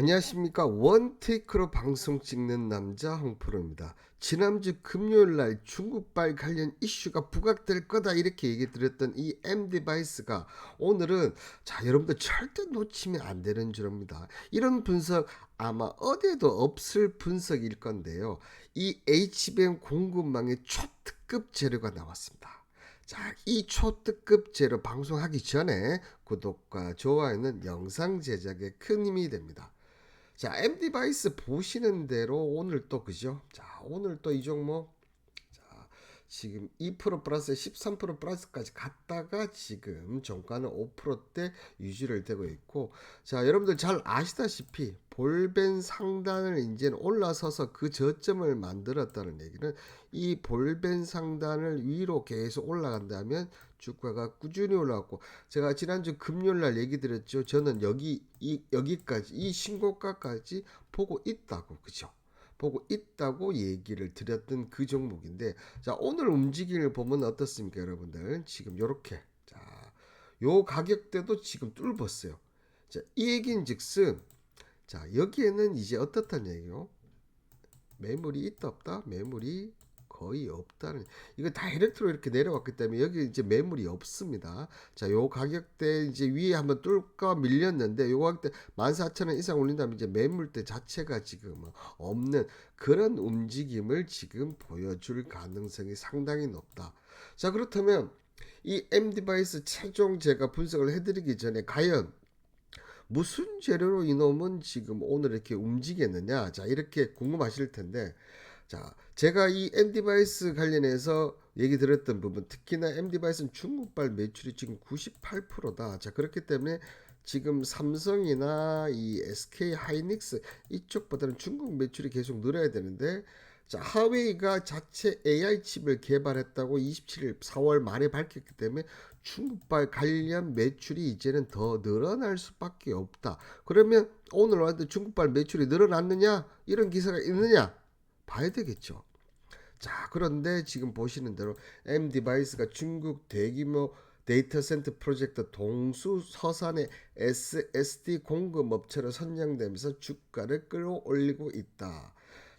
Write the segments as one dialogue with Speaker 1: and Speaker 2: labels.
Speaker 1: 안녕하십니까 원테이크로 방송 찍는 남자 홍프로입니다. 지난주 금요일 날 중국발 관련 이슈가 부각될 거다 이렇게 얘기 드렸던 이 M 디바이스가 오늘은 자 여러분들 절대 놓치면 안 되는 줄입니다. 이런 분석 아마 어디에도 없을 분석일 건데요. 이 HBM 공급망의 초특급 재료가 나왔습니다. 자, 이 초특급 재료 방송하기 전에 구독과 좋아요는 영상 제작에 큰 힘이 됩니다. 자, M 디바이스 보시는 대로 오늘 또 그죠? 자, 오늘 또 이 종목 자, 지금 2% 플러스 13% 플러스까지 갔다가 지금 종가는 5%대 유지를 되고 있고 자, 여러분들 잘 아시다시피 볼벤 상단을 이제 올라서서 그 저점을 만들었다는 얘기는 이 볼벤 상단을 위로 계속 올라간다면 주가가 꾸준히 올라갔고 제가 지난주 금요일 날 얘기 드렸죠. 저는 여기 이 여기까지 이 신고가까지 보고 있다고 그죠? 보고 있다고 얘기를 드렸던 그 종목인데 자 오늘 움직임을 보면 어떻습니까 여러분들 지금 요렇게 자요 가격대도 지금 뚫었어요 자이 얘기인즉슨 자 여기에는 이제 어떻다는 얘기요 매물이 있다 없다 매물이 거의 없다는 이거 다이렉트로 이렇게 내려왔기 때문에 여기 이제 매물이 없습니다. 자, 요 가격대 이제 위에 한번 뚫까 밀렸는데 요 가격대 14,000원 이상 올린다면 이제 매물대 자체가 지금 없는 그런 움직임을 지금 보여줄 가능성이 상당히 높다. 자, 그렇다면 이 M 디바이스 최종 제가 분석을 해드리기 전에 과연 무슨 재료로 이놈은 지금 오늘 이렇게 움직였느냐? 자, 이렇게 궁금하실 텐데 자, 제가 이 M 디바이스 관련해서 얘기 들었던 부분, 특히나 M 디바이스는 중국발 매출이 지금 98%다. 자, 그렇기 때문에 지금 삼성이나 이 SK 하이닉스 이쪽보다는 중국 매출이 계속 늘어야 되는데 자, 하웨이가 자체 AI 칩을 개발했다고 27일 4월 말에 밝혔기 때문에 중국발 관련 매출이 이제는 더 늘어날 수밖에 없다. 그러면 오늘 왔는데 중국발 매출이 늘어났느냐? 이런 기사가 있느냐? 봐야 되겠죠. 자, 그런데 지금 보시는 대로 M 디바이스가 중국 대규모 데이터 센터 프로젝트 동수 서산의 SSD 공급 업체로 선정되면서 주가를 끌어올리고 있다.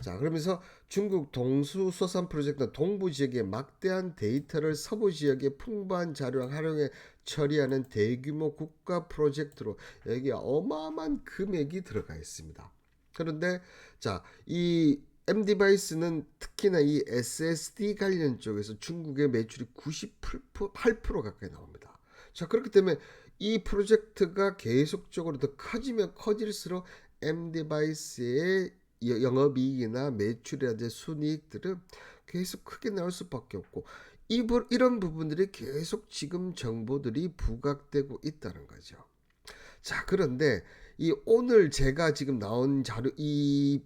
Speaker 1: 자, 그러면서 중국 동수 서산 프로젝트 동부 지역의 막대한 데이터를 서부 지역의 풍부한 자료를 활용해 처리하는 대규모 국가 프로젝트로 여기 어마어마한 금액이 들어가 있습니다. 그런데 자, 이 M 디바이스는 특히나 이 SSD 관련 쪽에서 중국의 매출이 98% 가까이 나옵니다. 자, 그렇기 때문에 이 프로젝트가 계속적으로 더 커지면 커질수록 M 디바이스의 영업이익이나 매출이라든지 순이익들은 계속 크게 나올 수밖에 없고 이, 이런 부분들이 계속 지금 정보들이 부각되고 있다는 거죠. 자, 그런데 이 오늘 제가 지금 나온 자료 이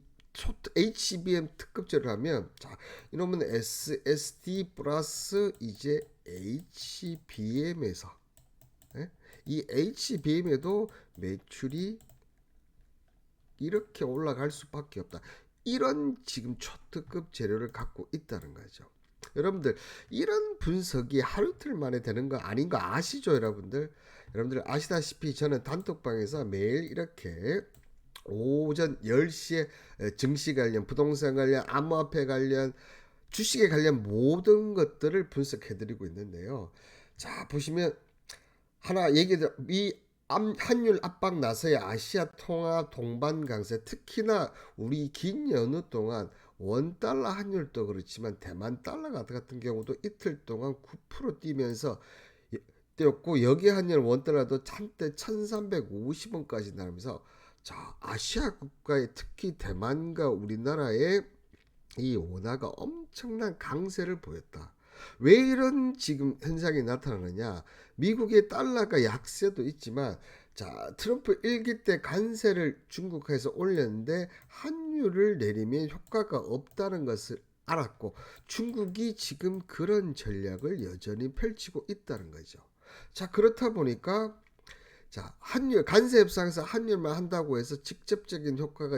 Speaker 1: HBM 특급제를 하면 자 이놈은 SSD 플러스 이제 HBM에서 예? 이 HBM에도 매출이 이렇게 올라갈 수밖에 없다. 이런 지금 초특급 재료를 갖고 있다는 거죠. 여러분들 이런 분석이 하루 이틀 만에 되는 거 아닌 거 아시죠, 여러분들? 여러분들 아시다시피 저는 단톡방에서 매일 이렇게 오전 10시에 증시 관련, 부동산 관련, 암호화폐 관련, 주식에 관련 모든 것들을 분석해 드리고 있는데요. 자, 보시면 하나 얘기들 이 한율 압박 나서의 아시아 통화 동반 강세 특히나 우리 긴 연휴 동안 원 달러 환율도 그렇지만 대만 달러 같은 경우도 이틀 동안 9% 뛰면서 뛰었고 여기 환율 원 달러도 한때 1,350원까지 나면서 자, 아시아 국가의 특히 대만과 우리나라의 이 원화가 엄청난 강세를 보였다. 왜 이런 지금 현상이 나타나느냐? 미국의 달러가 약세도 있지만 자, 트럼프 일기 때 관세를 중국에서 올렸는데 환율을 내리면 효과가 없다는 것을 알았고 중국이 지금 그런 전략을 여전히 펼치고 있다는 거죠. 자, 그렇다 보니까 자, 환율 관세 협상에서 환율만 한다고 해서 직접적인 효과가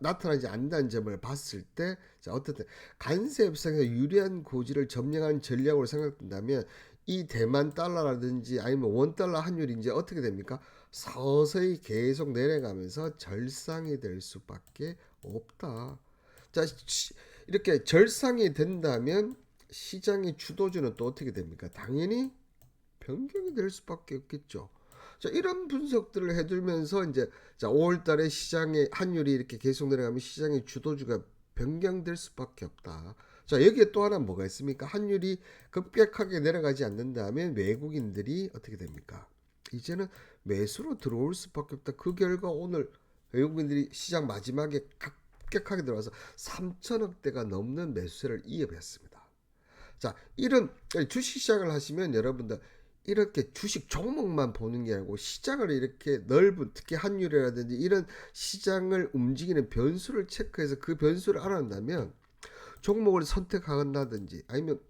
Speaker 1: 나, 타나지 않는다는 점을 봤을 때 자, 어떻든 관세 협상에서 유리한 고지를 점령하는 전략으로 생각된다면 이 대만 달러라든지 아니면 원 달러 환율이 이제 어떻게 됩니까? 서서히 계속 내려가면서 절상이 될 수밖에 없다. 자, 시- 이렇게 절상이 된다면 시장의 주도주는 또 어떻게 됩니까? 당연히 변경이 될 수밖에 없겠죠. 자, 이런 분석들을 해두면서 이제 자, 5월 달에 시장의 환율이 이렇게 계속 내려가면 시장의 주도주가 변경될 수밖에 없다. 자, 여기에 또 하나 뭐가 있습니까? 환율이 급격하게 내려가지 않는다면 외국인들이 어떻게 됩니까? 이제는 매수로 들어올 수밖에 없다. 그 결과 오늘 외국인들이 시장 마지막에 급격하게 들어와서 3천억 대가 넘는 매수세를 이어했습니다. 자, 이런 주식 시장을 하시면 여러분들 이렇게 주식 종목만 보는 게 아니고 시장을 이렇게 넓은 특히 환율이라든지 이런 시장을 움직이는 변수를 체크해서 그 변수를 알아낸다면 종목을 선택한다든지 아니면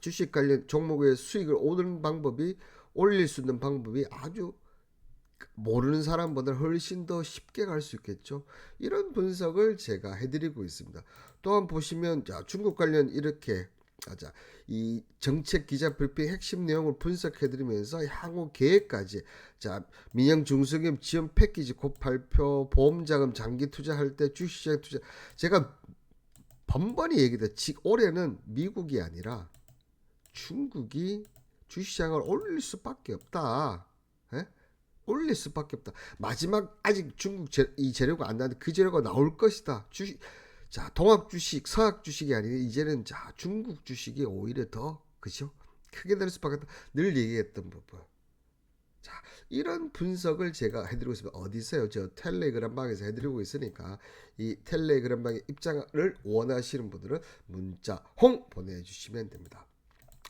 Speaker 1: 주식 관련 종목의 수익을 오는 방법이 올릴 수 있는 방법이 아주 모르는 사람보다 훨씬 더 쉽게 갈 수 있겠죠. 이런 분석을 제가 해드리고 있습니다. 또한 보시면 자, 중국 관련 이렇게 아, 자, 이 정책 기자 브리핑 핵심 내용을 분석해드리면서 향후 계획까지 자 민영 중소기업 지원 패키지 곧 발표 보험자금 장기 투자할 때 주식시장 투자 제가 번번이 얘기했다. 지 올해는 미국이 아니라 중국이 주시장을 올릴 수밖에 없다. 예? 올릴 수밖에 없다. 마지막 아직 중국 재, 이 재료가 안 나는데 그 재료가 나올 것이다. 주식 자 동학 주식, 서학 주식이 아니라 이제는 자 중국 주식이 오히려 더 그죠? 크게 될 수밖에 없다. 늘 얘기했던 부분. 자 이런 분석을 제가 해드리고 있습니다. 어디서요? 저 텔레그램 방에서 해드리고 있으니까 이 텔레그램 방의 입장을 원하시는 분들은 문자 홍 보내주시면 됩니다.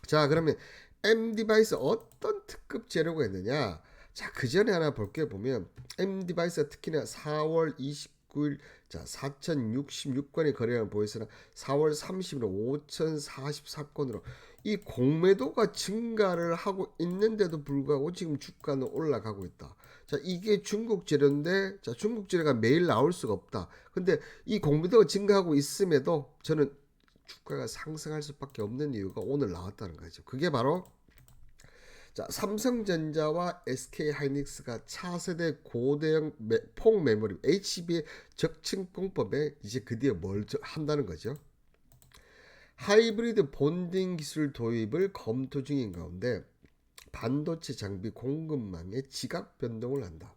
Speaker 1: 자 그러면 M 디바이스 어떤 특급 재료가 있느냐? 자, 그 전에 하나 볼게 보면 M 디바이스가 특히나 4월 29일 자 4,066건의 거래량을 보였으나 4월 30일 5,044건으로 이 공매도가 증가를 하고 있는데도 불구하고 지금 주가는 올라가고 있다. 자, 이게 중국 재료인데 자, 중국 재료가 매일 나올 수가 없다. 근데 이 공매도가 증가하고 있음에도 저는 주가가 상승할 수밖에 없는 이유가 오늘 나왔다는 거죠. 그게 바로 자, 삼성전자와 SK 하이닉스가 차세대 고대형 매, 폭 메모리 HB의 적층 공법에 이제 드디어 뭘 저- 한다는 거죠. 하이브리드 본딩 기술 도입을 검토 중인 가운데 반도체 장비 공급망에 지각 변동을 한다.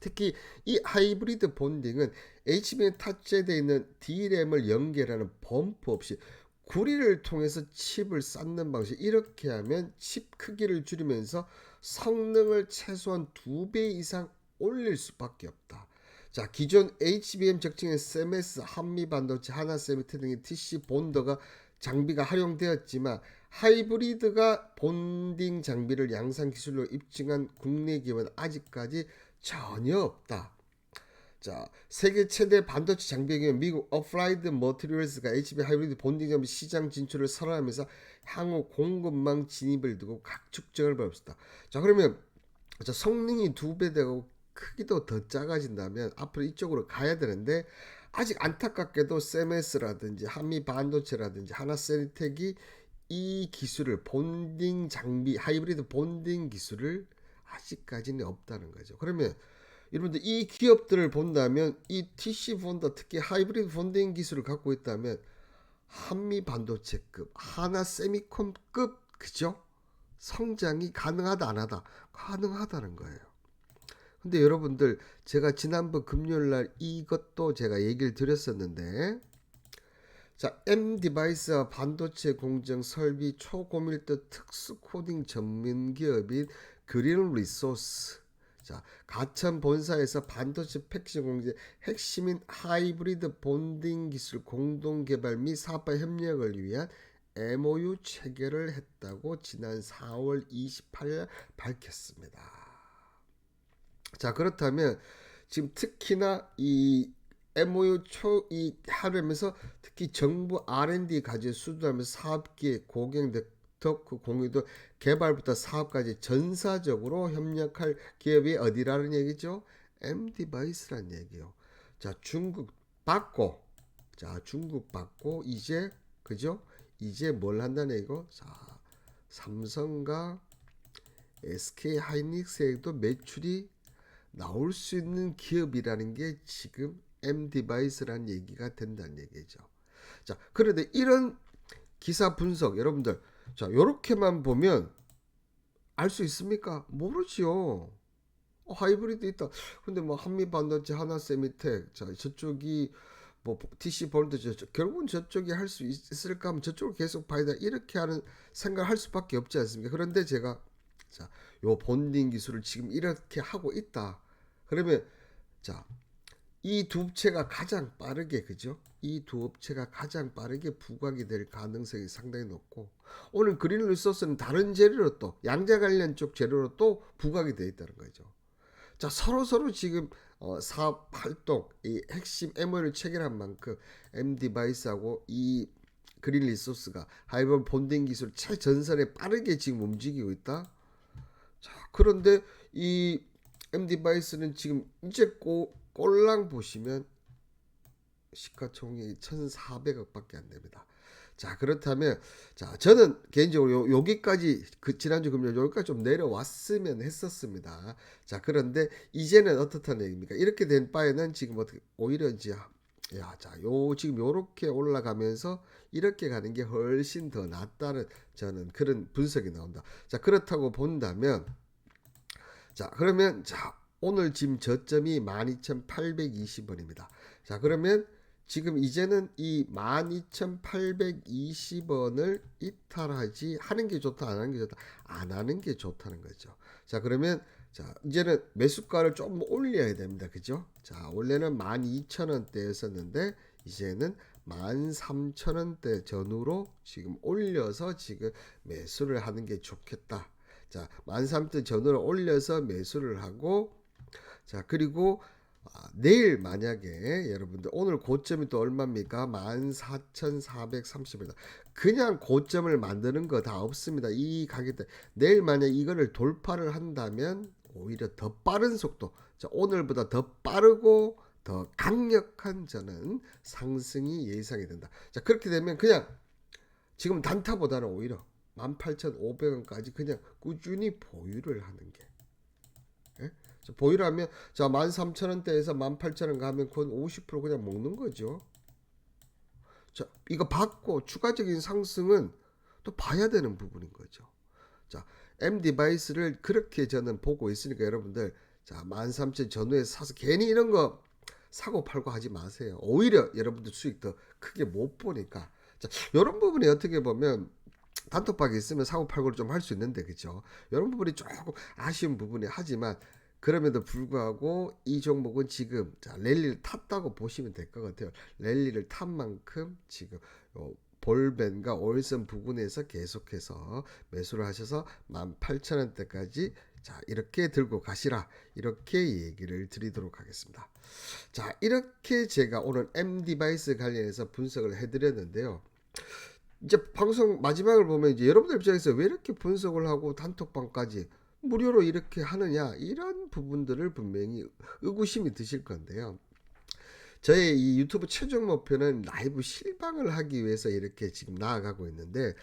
Speaker 1: 특히 이 하이브리드 본딩은 HBM에 탑재되어 있는 D램을 연결하는 범프 없이 구리를 통해서 칩을 쌓는 방식 이렇게 하면 칩 크기를 줄이면서 성능을 최소한 두배 이상 올릴 수밖에 없다. 자 기존 HBM 적층의 SMS, 한미 반도체, 하나 세미트 등의 TC 본더가 장비가 활용되었지만 하이브리드가 본딩 장비를 양산 기술로 입증한 국내 기업은 아직까지 전혀 없다. 자, 세계 최대 반도체 장비 기업 미국 어플라이드 머티리얼스가 HB 하이브리드 본딩 장비 시장 진출을 선언하면서 향후 공급망 진입을 두고 각축적을 벌였다. 자, 그러면 자, 성능이 두 배 되고 크기도 더 작아진다면 앞으로 이쪽으로 가야 되는데 아직 안타깝게도 세메스라든지 한미 반도체라든지 하나세리텍이 이 기술을 본딩 장비 하이브리드 본딩 기술을 아직까지는 없다는 거죠. 그러면 여러분들 이 기업들을 본다면 이 TC 본더 특히 하이브리드 본딩 기술을 갖고 있다면 한미 반도체급, 하나 세미콘급 그죠? 성장이 가능하다 안 하다 가능하다는 거예요. 근데 여러분들 제가 지난번 금요일 날 이것도 제가 얘기를 드렸었는데 자, M 디바이스와 반도체 공정 설비 초고밀도 특수 코딩 전문 기업인 그린 리소스 자, 가천 본사에서 반도체 패키징 공제 핵심인 하이브리드 본딩 기술 공동 개발 및 사업화 협력을 위한 MOU 체결을 했다고 지난 4월 28일 밝혔습니다. 자, 그렇다면 지금 특히나 이 MOU 초이 하려면서 특히 정부 R&D 과제 수주하면서 사업기획, 고객 네 트워크 공유도 개발부터 사업까지 전사적으로 협력할 기업이 어디라는 얘기죠? M 디바이스란 얘기요. 자, 중국 받고 자, 중국 받고 이제 그죠? 이제 뭘 한다는 얘기고? 자, 삼성과 SK 하이닉스에도 매출이 나올 수 있는 기업이라는 게 지금 M 디바이스라는 얘기가 된다는 얘기죠. 자, 그런데 이런 기사 분석 여러분들 자, 요렇게만 보면 알 수 있습니까? 모르지요. 어, 하이브리드 있다. 근데 뭐 한미 반도체 하나 세미텍 자, 저쪽이 뭐 TC 볼드 저쪽 결국은 저쪽이 할 수 있을까 하면 저쪽을 계속 봐야 돼. 이렇게 하는 생각을 할 수밖에 없지 않습니까? 그런데 제가 자, 요 본딩 기술을 지금 이렇게 하고 있다. 그러면 자, 이 두 업체가 가장 빠르게 그죠? 이 두 업체가 가장 빠르게 부각이 될 가능성이 상당히 높고 오늘 그린 리소스는 다른 재료로 또 양자 관련 쪽 재료로 또 부각이 되어 있다는 거죠. 자 서로 서로 지금 어, 사업 활동 이 핵심 MO를 체결한 만큼 M 디바이스하고 이 그린 리소스가 하이버 본딩 기술 최전선에 빠르게 지금 움직이고 있다. 자 그런데 이 M 디바이스는 지금 이제 고, 꼴랑 보시면 시가총액이 1,400억밖에 안 됩니다. 자 그렇다면 자 저는 개인적으로 요, 여기까지 그 지난주 금요일 여기까지 좀 내려왔으면 했었습니다. 자 그런데 이제는 어떻다는 얘기입니까? 이렇게 된 바에는 지금 어떻게 오히려 이제 야 자 요 지금 요렇게 올라가면서 이렇게 가는 게 훨씬 더 낫다는 저는 그런 분석이 나온다. 자 그렇다고 본다면 자 그러면 자 오늘 지금 저점이 12,820원입니다. 자 그러면 지금 이제는 이 12,820원을 이탈하지 하는 게 좋다 안 하는 게 좋다 안 하는 게 좋다는 거죠. 자 그러면 자 이제는 매수가를 좀 올려야 됩니다. 그죠? 자 원래는 12,000원대였었는데 이제는 13,000원대 전후로 지금 올려서 지금 매수를 하는 게 좋겠다. 자 13,000원 전후로 올려서 매수를 하고 자 그리고 아, 내일 만약에 여러분들 오늘 고점이 또 얼마입니까? 14,430원이다. 그냥 고점을 만드는 거 다 없습니다. 이 가격대 내일 만약 이거를 돌파를 한다면 오히려 더 빠른 속도 자, 오늘보다 더 빠르고 더 강력한 저는 상승이 예상이 된다. 자 그렇게 되면 그냥 지금 단타보다는 오히려 18,500원까지 그냥 꾸준히 보유를 하는 게 보유하면 자 13,000원대에서 18,000원 가면 그건 50% 그냥 먹는 거죠. 자 이거 받고 추가적인 상승은 또 봐야 되는 부분인 거죠. 자 M 디바이스를 그렇게 저는 보고 있으니까 여러분들 자 13,000 전후에 사서 괜히 이런 거 사고 팔고 하지 마세요. 오히려 여러분들 수익 더 크게 못 보니까 자 이런 부분이 어떻게 보면 단톡방에 있으면 사고 팔고를 좀 할 수 있는데 그죠? 이런 부분이 조금 아쉬운 부분이 하지만 그럼에도 불구하고 이 종목은 지금 자, 랠리를 탔다고 보시면 될 것 같아요. 랠리를 탄 만큼 지금 어, 볼벤과 오일선 부근에서 계속해서 매수를 하셔서 18,000원대까지 자, 이렇게 들고 가시라. 이렇게 얘기를 드리도록 하겠습니다. 자, 이렇게 제가 오늘 M 디바이스 관련해서 분석을 해 드렸는데요. 이제 방송 마지막을 보면 이제 여러분들 입장에서 왜 이렇게 분석을 하고 단톡방까지 무료로 이렇게 하느냐 이런 부분들을 분명히 의구심이 드실 건데요. 저의 이 유튜브 최종 목표는 라이브 실방을 하기 위해서 이렇게 지금 나아가고 있는데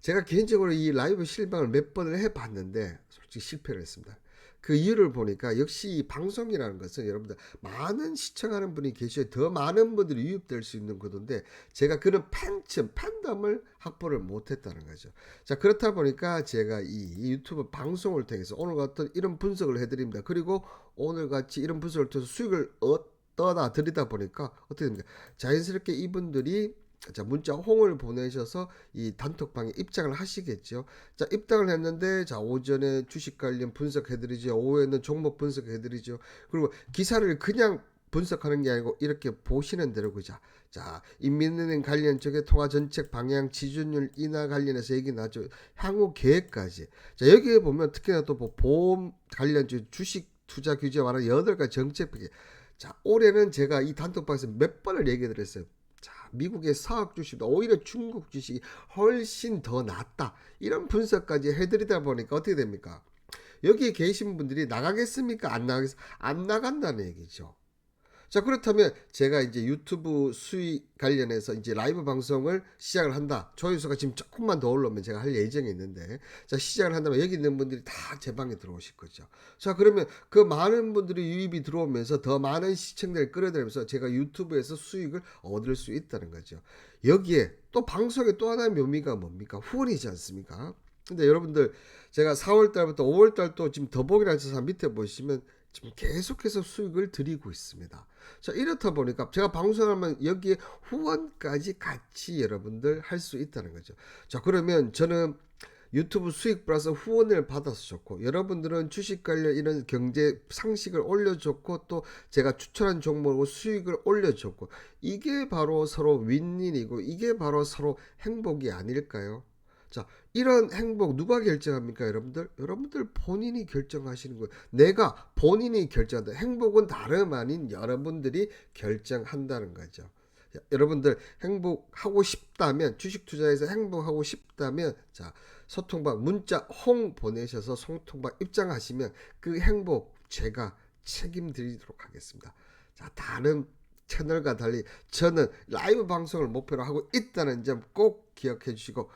Speaker 1: 제가 개인적으로 이 라이브 실방을 몇 번을 해봤는데 솔직히 실패를 했습니다. 그 이유를 보니까 역시 이 방송이라는 것은 여러분들 많은 시청하는 분이 계셔야 더 많은 분들이 유입될 수 있는 구도인데 제가 그런 팬층, 팬덤을 확보를 못했다는 거죠. 자 그렇다 보니까 제가 이 유튜브 방송을 통해서 오늘 같은 이런 분석을 해드립니다. 그리고 오늘 같이 이런 분석을 통해서 수익을 얻다 드리다 보니까 어떻게 됩니까? 자연스럽게 이분들이 자 문자 홍을 보내셔서 이 단톡방에 입장을 하시겠죠. 자 입장을 했는데 자 오전에 주식 관련 분석해드리죠. 오후에는 종목 분석해드리죠. 그리고 기사를 그냥 분석하는 게 아니고 이렇게 보시는 대로 그자. 자 인민은행 관련 쪽에 통화 정책 방향 지준율 인하 관련해서 얘기 나죠. 향후 계획까지. 자 여기에 보면 특히나 또 뭐 보험 관련 쪽 주식 투자 규제 완화 여덟 가지 정책. 자 올해는 제가 이 단톡방에서 몇 번을 얘기 드렸어요. 자, 미국의 사학 주식보다 오히려 중국 주식이 훨씬 더 낫다. 이런 분석까지 해드리다 보니까 어떻게 됩니까? 여기에 계신 분들이 나가겠습니까? 안 나가겠, 안 나간다는 얘기죠. 자 그렇다면 제가 이제 유튜브 수익 관련해서 이제 라이브 방송을 시작을 한다. 조회수가 지금 조금만 더 올라오면 제가 할 예정이 있는데 자 시작을 한다면 여기 있는 분들이 다 제 방에 들어오실 거죠. 자 그러면 그 많은 분들이 유입이 들어오면서 더 많은 시청자를 끌어들이면서 제가 유튜브에서 수익을 얻을 수 있다는 거죠. 여기에 또 방송의 또 하나의 묘미가 뭡니까? 후원이지 않습니까? 근데 여러분들 제가 4월 달부터 5월 달도 지금 더보기란 해서 밑에 보시면 지금 계속해서 수익을 드리고 있습니다. 자 이렇다 보니까 제가 방송하면 여기에 후원까지 같이 여러분들 할 수 있다는 거죠. 자 그러면 저는 유튜브 수익 플러스 후원을 받아서 좋고 여러분들은 주식 관련 이런 경제 상식을 올려줬고 또 제가 추천한 종목으로 수익을 올려줬고 이게 바로 서로 윈윈이고 이게 바로 서로 행복이 아닐까요? 자 이런 행복 누가 결정합니까 여러분들? 여러분들 본인이 결정하시는 거예요. 내가 본인이 결정한다. 행복은 다름 아닌 여러분들이 결정한다는 거죠. 자, 여러분들 행복하고 싶다면 주식 투자에서 행복하고 싶다면 자 소통방 문자 홍 보내셔서 소통방 입장하시면 그 행복 제가 책임드리도록 하겠습니다. 자 다른 채널과 달리 저는 라이브 방송을 목표로 하고 있다는 점 꼭 기억해 주시고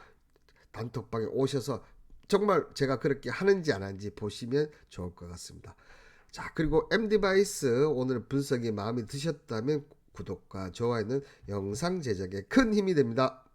Speaker 1: 단톡방에 오셔서 정말 제가 그렇게 하는지 안 하는지 보시면 좋을 것 같습니다. 자 그리고 MD바이스 오늘 분석이 마음에 드셨다면 구독과 좋아요는 영상 제작에 큰 힘이 됩니다.